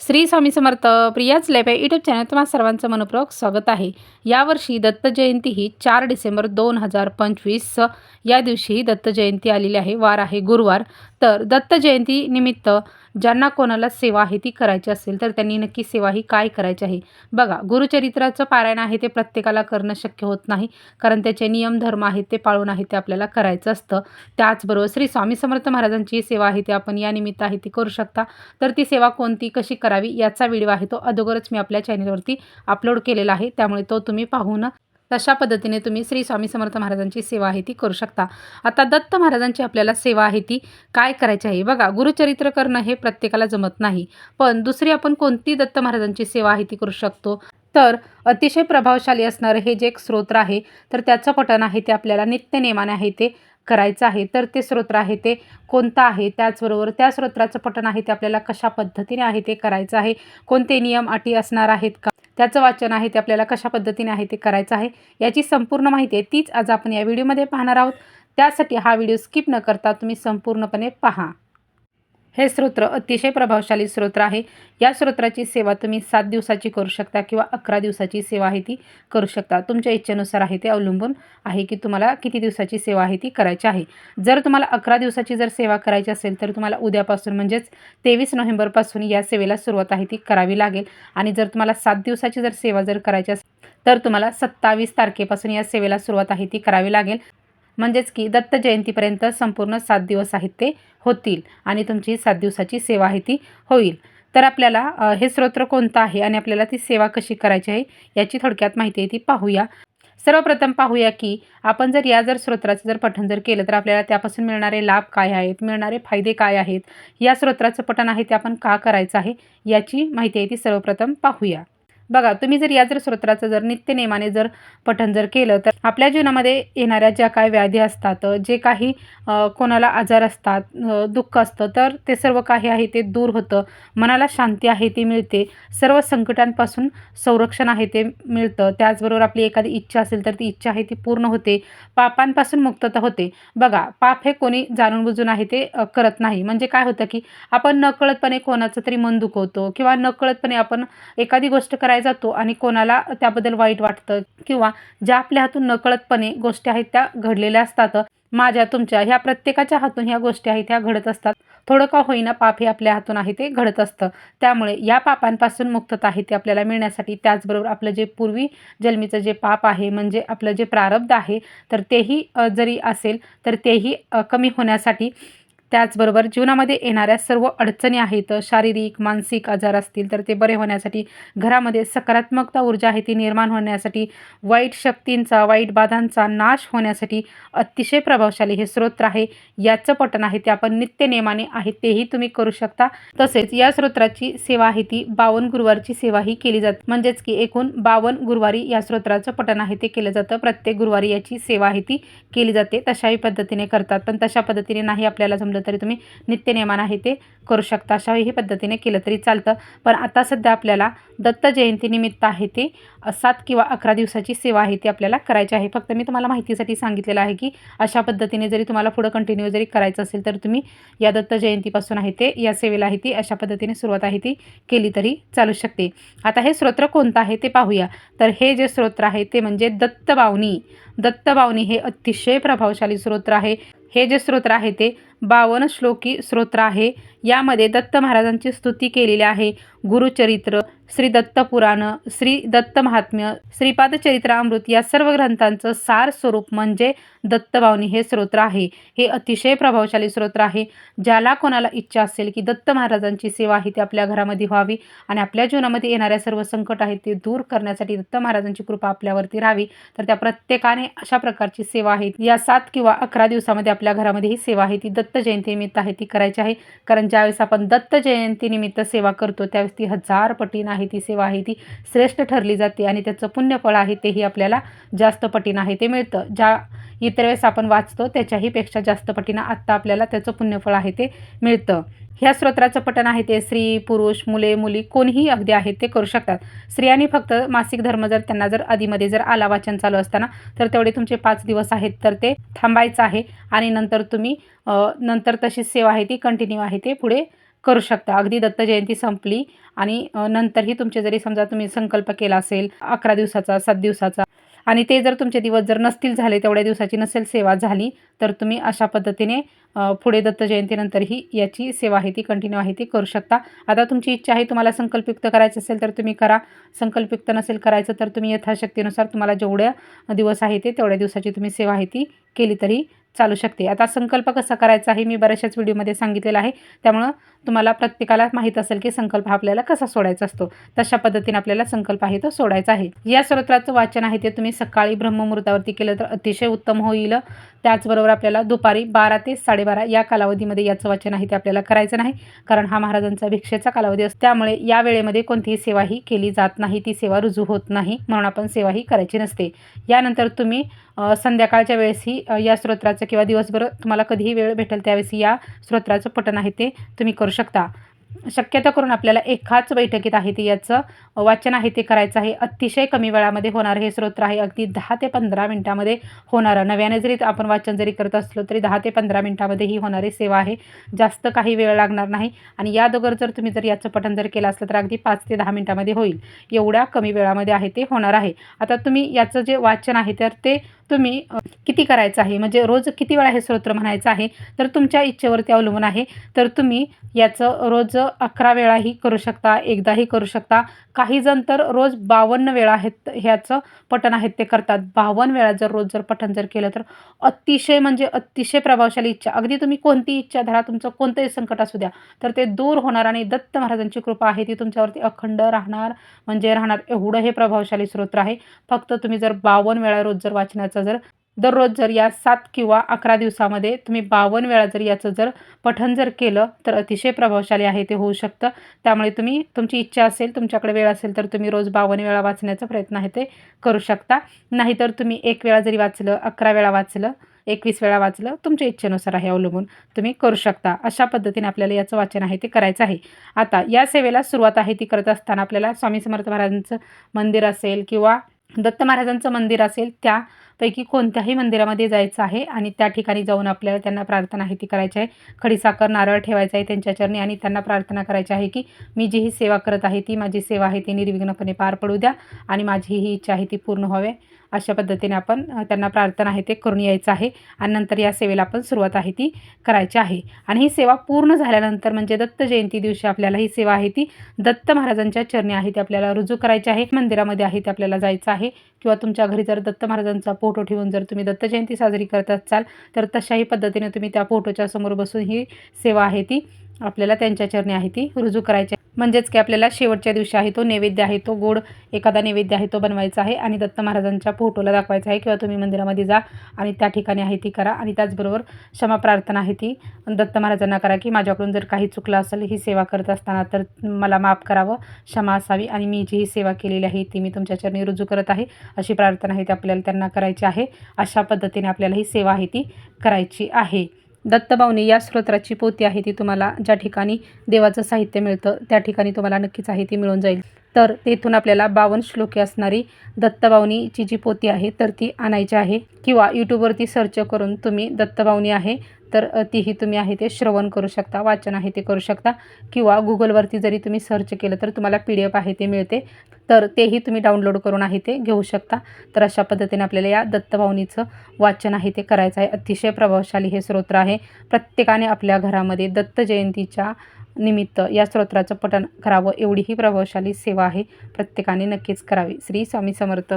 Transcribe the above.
श्री स्वामी समर्थ प्रियाच लेबे YouTube channel तुम्हाला सर्वांचं मनपूर्वक स्वागत आहे. यावर्षी दत्त जयंती ही चार डिसेंबर दोन हजार पंचवीस या दिवशी दत्त जयंती आलेली आहे वार आहे गुरुवार. तर दत्त जयंती निमित्त ज्यांना कोणाला सेवा आहे ती करायची असेल तर त्यांनी नक्की सेवा ही काय करायची आहे? बघा गुरुचरित्राचं पारायण आहे ते प्रत्येकाला करणं शक्य होत नाही कारण त्याचे नियम धर्म आहेत ते पाळून आहे ते आपल्याला करायचं असतं. त्याचबरोबर श्री स्वामी समर्थ महाराजांची सेवा आहे ती आपण या निमित्त आहे ती करू शकता. तर ती सेवा कोणती कशी करावी याचा व्हिडिओ आहे तो अगोदरच मी आपल्या चॅनलवरती अपलोड केलेला आहे. त्यामुळे तो तुम्ही पाहून तशा पद्धतीने तुम्ही श्री स्वामी समर्थ महाराजांची सेवा आहे ती करू शकता. आता दत्त महाराजांची आपल्याला सेवा आहे ती काय करायची आहे? बघा गुरुचरित्र करणं हे प्रत्येकाला जमत नाही. पण दुसरी आपण कोणती दत्त महाराजांची सेवा आहे ती करू शकतो? तर अतिशय प्रभावशाली असणारं हे जे एक स्तोत्र आहे तर त्याचं पठण आहे ते आपल्याला नित्य नेमाने आहे ते करायचं आहे तर ते स्तोत्र आहे ते कोणतं आहे? त्याचबरोबर त्या स्तोत्राचं पठण आहे ते आपल्याला कशा पद्धतीने आहे ते करायचं आहे? कोणते नियम अटी असणार आहेत का? त्याचं वाचन आहे ते आपल्याला कशा पद्धतीने आहे ते करायचं आहे? याची संपूर्ण माहिती आहे तीच आज आपण या व्हिडिओमध्ये पाहणार आहोत. त्यासाठी हा व्हिडिओ स्किप न करता तुम्ही संपूर्णपणे पहा. हे स्तोत्र अतिशय प्रभावशाली स्तोत्र आहे. या स्तोत्राची सेवा तुम्ही सात दिवसाची करू शकता किंवा अकरा दिवसाची सेवा आहे ती करू शकता. तुमच्या इच्छेनुसार आहे ते अवलंबून आहे की तुम्हाला किती दिवसाची सेवा आहे ती करायची आहे. जर तुम्हाला अकरा दिवसाची जर सेवा करायची असेल तर तुम्हाला उद्यापासून म्हणजेच तेवीस नोव्हेंबरपासून या सेवेला सुरुवात आहे ती करावी लागेल. आणि जर तुम्हाला सात दिवसाची जर सेवा जर करायची असेल तर तुम्हाला सत्तावीस तारखेपासून या सेवेला सुरुवात आहे ती करावी लागेल. म्हणजेच की दत्त जयंतीपर्यंत संपूर्ण सात दिवस आहेत ते होतील आणि तुमची सात दिवसाची सेवा आहे ती होईल. तर आपल्याला हे स्तोत्र कोणतं आहे आणि आपल्याला ती सेवा कशी करायची आहे याची थोडक्यात माहिती आहे ती पाहूया. सर्वप्रथम पाहूया की आपण जर या जर स्तोत्राचं जर पठण जर केलं तर आपल्याला त्यापासून मिळणारे लाभ काय आहेत मिळणारे फायदे काय आहेत या स्तोत्राचं पठण आहे ते आपण का करायचं आहे याची माहिती आहे ती सर्वप्रथम पाहूया. बघा तुम्ही जर या जर स्तोत्राचं जर नित्यनेमाने जर पठण जर केलं तर आपल्या जीवनामध्ये येणाऱ्या ज्या काही व्याधी असतात जे काही कोणाला आजार असतात दुःख असतं तर ते सर्व काही आहे ते दूर होतं. मनाला शांती आहे ती मिळते. सर्व संकटांपासून संरक्षण आहे ते मिळतं. त्याचबरोबर आपली एखादी इच्छा असेल तर ती इच्छा आहे ती पूर्ण होते. पापांपासून मुक्तता होते. बघा पाप हे कोणी जाणून बुजून आहे ते करत नाही. म्हणजे काय होतं की आपण नकळतपणे कोणाचं तरी मन दुखवतो किंवा नकळतपणे आपण एखादी गोष्ट करायला जातो आणि कोणाला त्याबद्दल वाईट वाटतं किंवा ज्या आपल्या हातून नकळतपणे गोष्टी आहेत त्या घडलेल्या असतात माझ्या तुमच्या ह्या प्रत्येकाच्या हातून ह्या गोष्टी आहेत त्या घडत असतात. थोडं का होईना पाप हे आपल्या हातून आहे ते घडत असतं. त्यामुळे या पापांपासून मुक्तता आहे ते आपल्याला मिळण्यासाठी. त्याचबरोबर आपलं जे पूर्वी जन्मीचं जे पाप आहे म्हणजे आपलं जे प्रारब्ध आहे तर तेही जरी असेल तर तेही कमी होण्यासाठी त्याचबरोबर जीवनामध्ये येणाऱ्या सर्व अडचणी आहेत शारीरिक मानसिक आजार असतील तर ते बरे होण्यासाठी घरामध्ये सकारात्मकता ऊर्जा आहे ती निर्माण होण्यासाठी वाईट शक्तींचा वाईट बाधांचा नाश होण्यासाठी अतिशय प्रभावशाली हे स्रोत्र आहे. याचं पठण आहे ते आपण नित्य नेमाने आहे तेही तुम्ही करू शकता. तसेच या स्रोत्राची सेवा आहे ती बावन्न गुरुवारची सेवा ही केली जाते. म्हणजेच की एकूण बावन्न गुरुवारी या स्रोत्राचं पठण आहे ते केलं जातं. प्रत्येक गुरुवारी याची सेवा आहे ती केली जाते. तशाही पद्धतीने करतात. पण तशा पद्धतीने नाही आपल्याला जमलं तरी तुम्ही नित्यनेमान आहे ते करू शकता. अशाही पद्धतीने केलं तरी चालतं. पण आता सध्या आपल्याला दत्त जयंतीनिमित्त आहे ते सात किंवा अकरा दिवसाची सेवा आहे ती आपल्याला करायची आहे. फक्त मी तुम्हाला माहितीसाठी सांगितलेलं आहे की अशा पद्धतीने जरी तुम्हाला पुढं कंटिन्यू जरी करायचं असेल तर तुम्ही या दत्त जयंतीपासून आहे ते या सेवेला आहे ती अशा पद्धतीने सुरुवात आहे ती केली तरी चालू शकते. आता हे स्तोत्र कोणतं आहे ते पाहूया. तर हे जे स्तोत्र आहे ते म्हणजे दत्तबावनी. दत्तबावनी हे अतिशय प्रभावशाली स्तोत्र आहे. हे जे स्तोत्र आहे ते बावन्न श्लोकी स्तोत्र आहे. यामध्ये दत्त महाराजांची स्तुती केलेली आहे. गुरुचरित्र श्री दत्तपुराण श्री दत्त महात्म्य श्रीपाद चरित्रामृत या सर्व ग्रंथांचं सार स्वरूप म्हणजे दत्तभावनी हे स्रोत्र आहे. हे अतिशय प्रभावशाली स्रोत्र आहे. ज्याला कोणाला इच्छा असेल की दत्त महाराजांची सेवा आहे ती आपल्या घरामध्ये व्हावी आणि आपल्या जीवनामध्ये येणाऱ्या सर्व संकट आहेत ते दूर करण्यासाठी दत्त महाराजांची कृपा आपल्यावरती राहावी तर त्या प्रत्येकाने अशा प्रकारची सेवा आहे. या सात किंवा अकरा दिवसामध्ये आपल्या घरामध्ये ही सेवा आहे. ती दत्त जयंतीनिमित्त आहे. ती करायची आहे. कारण ज्यावेळेस आपण दत्त जयंतीनिमित्त सेवा करतो त्यावेळेस ती हजार पटीन आहे ती सेवा आहे ती श्रेष्ठ ठरली जाते आणि त्याचं पुण्यफळ आहे तेही आपल्याला जास्त पटीन आहे ते मिळतं. ज्या इतर वेळेस आपण वाचतो त्याच्याही पेक्षा जास्त पटीनं आत्ता आपल्याला त्याचं पुण्यफळ आहे ते मिळतं. ह्या स्तोत्राचं पठण आहे ते स्त्री पुरुष मुले मुली कोणीही अगदी आहेत ते करू शकतात. स्त्रियांनी फक्त मासिक धर्म जर त्यांना जर आधीमध्ये जर आला वाचन चालू असताना तर तेवढे तुमचे पाच दिवस आहेत तर ते थांबायचं आहे आणि नंतर तुम्ही नंतर तशी सेवा आहे ती कंटिन्यू आहे ते पुढे करू शकता. अगदी दत्त जयंती संपली आणि नंतरही तुमचे जरी समजा तुम्ही संकल्प केला असेल अकरा दिवसाचा सात दिवसाचा आणि ते जर तुमचे दिवस जर नसतील झाले तेवढ्या दिवसाची नसेल सेवा झाली तर तुम्ही अशा पद्धतीने पुढे दत्त जयंतीनंतरही याची सेवा आहे ती कंटिन्यू आहे ती करू शकता. आता तुमची इच्छा आहे तुम्हाला संकल्पयुक्त करायचं असेल तर तुम्ही करा. संकल्पयुक्त नसेल करायचं तर तुम्ही यथाशक्तीनुसार तुम्हाला जेवढ्या दिवस आहे ते तेवढ्या दिवसाची तुम्ही सेवा आहे ती केली तरी चालू शकते. आता संकल्प कसा करायचा हे मी बऱ्याचशाच व्हिडिओमध्ये सांगितलेलं आहे. त्यामुळं तुम्हाला प्रत्येकाला माहीत असेल की संकल्प हा आपल्याला कसा सोडायचा असतो. तशा पद्धतीने आपल्याला संकल्प आहे तो सोडायचा आहे. या स्तोत्राचं वाचन आहे ते तुम्ही सकाळी ब्रह्ममुहूर्तावरती केलं तर अतिशय उत्तम होईल. त्याचबरोबर आपल्याला दुपारी बारा ते साडेबारा या कालावधीमध्ये याचं वाचन आहे ते आपल्याला करायचं नाही कारण हा महाराजांचा भिक्षेचा कालावधी असतो. त्यामुळे या वेळेमध्ये कोणतीही सेवा ही केली जात नाही. ती सेवा रुजू होत नाही म्हणून आपण सेवा ही करायची नसते. यानंतर तुम्ही संध्याकाळच्या वेळेसही या स्तोत्राचं किंवा दिवसभर तुम्हाला कधीही वेळ भेटेल त्यावेळेस या स्तोत्राचं पठण आहे ते तुम्ही करू शकता. शक्यतो करून आपल्याला एकाच बैठकीत आहे ते याचं वाचन आहे ते करायचं आहे. अतिशय कमी वेळामध्ये होणारं हे स्तोत्र आहे. अगदी दहा ते पंधरा मिनटामध्ये होणारं. नव्याने जरी आपण वाचन जरी करत असलो तरी दहा ते पंधरा मिनटामध्ये ही होणारी सेवा आहे. जास्त काही वेळ लागणार नाही. आणि या दोघर जर तुम्ही जर याचं पठण जर केलं असलं तर अगदी पाच ते दहा मिनटामध्ये होईल. एवढ्या कमी वेळामध्ये आहे ते होणार आहे. आता तुम्ही याचं जे वाचन आहे तर ते तुम्ही किती करायचं आहे? म्हणजे रोज किती वेळा हे स्तोत्र म्हणायचं आहे? तर तुमच्या इच्छेवरती अवलंबून आहे. तर तुम्ही याचं रोज अकरा वेळाही करू शकता एकदाही करू शकता. काही जण तर रोज बावन्न वेळा आहेत ह्याचं पठण आहेत ते करतात. बावन्न वेळा जर रोज जर पठण जर केलं तर अतिशय म्हणजे अतिशय प्रभावशाली इच्छा. अगदी तुम्ही कोणती इच्छा धरा तुमचं कोणतंही संकट असू द्या तर ते दूर होणार आणि दत्त महाराजांची कृपा आहे ती तुमच्यावरती अखंड राहणार. म्हणजे राहणार एवढं हे प्रभावशाली स्रोत आहे. फक्त तुम्ही जर बावन्न वेळा रोज जर वाचण्याचा जर दररोज जर या सात किंवा अकरा दिवसामध्ये तुम्ही बावन्न वेळा जर याचं जर पठण जर केलं तर अतिशय प्रभावशाली आहे ते होऊ शकतं. त्यामुळे तुम्ही तुमची इच्छा असेल तुमच्याकडे वेळ असेल तर तुम्ही रोज बावन्न वेळा वाचण्याचा प्रयत्न आहे ते करू शकता. नाहीतर तुम्ही एक वेळा जरी वाचलं अकरा वेळा वाचलं एकवीस वेळा वाचलं तुमच्या इच्छेनुसार आहे अवलंबून तुम्ही करू शकता. अशा पद्धतीने आपल्याला याचं वाचन आहे ते करायचं आहे. आता या सेवेला सुरुवात आहे ती करत असताना आपल्याला स्वामी समर्थ महाराजांचं मंदिर असेल किंवा दत्त महाराजांचं मंदिर असेल त्यापैकी कोणत्याही मंदिरामध्ये जायचं आहे आणि त्या ठिकाणी जाऊन आपल्याला त्यांना प्रार्थना आहे ती करायची आहे. खडीसाखर नारळ ठेवायचा आहे त्यांच्या चरणी आणि त्यांना प्रार्थना करायची आहे की मी जी ही सेवा करत आहे ती माझी सेवा आहे ती निर्विघ्नपणे पार पडू द्या आणि माझी ही इच्छा आहे ती पूर्ण व्हावे. अशा पद्धतीने आपण त्यांना प्रार्थना आहे ते करून यायचं आहे आणि नंतर या सेवेला आपण सुरुवात आहे ती करायची आहे. आणि ही सेवा पूर्ण झाल्यानंतर म्हणजे दत्त जयंती दिवशी आपल्याला ही सेवा आहे ती दत्त महाराजांच्या चरणी आहे ती आपल्याला रुजू करायची आहे. मंदिरामध्ये आहे ते आपल्याला जायचं आहे किंवा तुमच्या घरी जर दत्त महाराजांचा फोटो ठेवून जर तुम्ही दत्त जयंती साजरी करत असाल तर तशाही पद्धतीने तुम्ही त्या फोटोच्या समोर बसून ही सेवा आहे ती आपल्याला त्यांच्या चरणी आहे ती रुजू करायची म्हणजेच की आपल्याला शेवटच्या दिवशी आहे तो नैवेद्य आहे तो गोड एखादा नैवेद्य आहे तो बनवायचा आहे आणि दत्त महाराजांच्या फोटोला दाखवायचा आहे किंवा तुम्ही मंदिरामध्ये जा आणि त्या ठिकाणी आहे ती करा आणि त्याचबरोबर क्षमा प्रार्थना आहे ती दत्त महाराजांना करा की माझ्याकडून जर काही चुकलं असेल ही सेवा करत असताना तर मला माफ करावं क्षमा असावी आणि मी जी ही सेवा केलेली आहे ती मी तुमच्या चरणी रुजू करत आहे अशी प्रार्थना आहे ती आपल्याला त्यांना करायची आहे. अशा पद्धतीने आपल्याला ही सेवा आहे ती करायची आहे. दत्तभाऊनी या स्तोत्राची पोती आहे ती तुम्हाला ज्या ठिकाणी देवाचं साहित्य मिळतं त्या ठिकाणी तुम्हाला नक्कीच आहे ती मिळून जाईल. तर तेथून आपल्याला बावन्न श्लोके असणारी दत्तबावनीची जी पोती आहे तर ती आणायची आहे. किंवा यूट्यूबवरती सर्च करून तुम्ही दत्तबावनी आहे तर तीही तुम्ही आहे ते श्रवण करू शकता वाचन आहे ते करू शकता. किंवा गुगलवरती जरी तुम्ही सर्च केलं तर तुम्हाला पी डी एफ आहे ते मिळते. तर तेही तुम्ही डाउनलोड करून आहे ते घेऊ शकता. तर अशा पद्धतीने आपल्याला या दत्तभावनीचं वाचन आहे ते करायचं आहे. अतिशय प्रभावशाली हे स्तोत्र आहे. प्रत्येकाने आपल्या घरामध्ये दत्त जयंतीच्या निमित्त या स्तोत्राचं पठण करावं एवढी ही प्रभावशाली सेवा आहे. प्रत्येकाने नक्कीच करावी. श्री स्वामी समर्थ.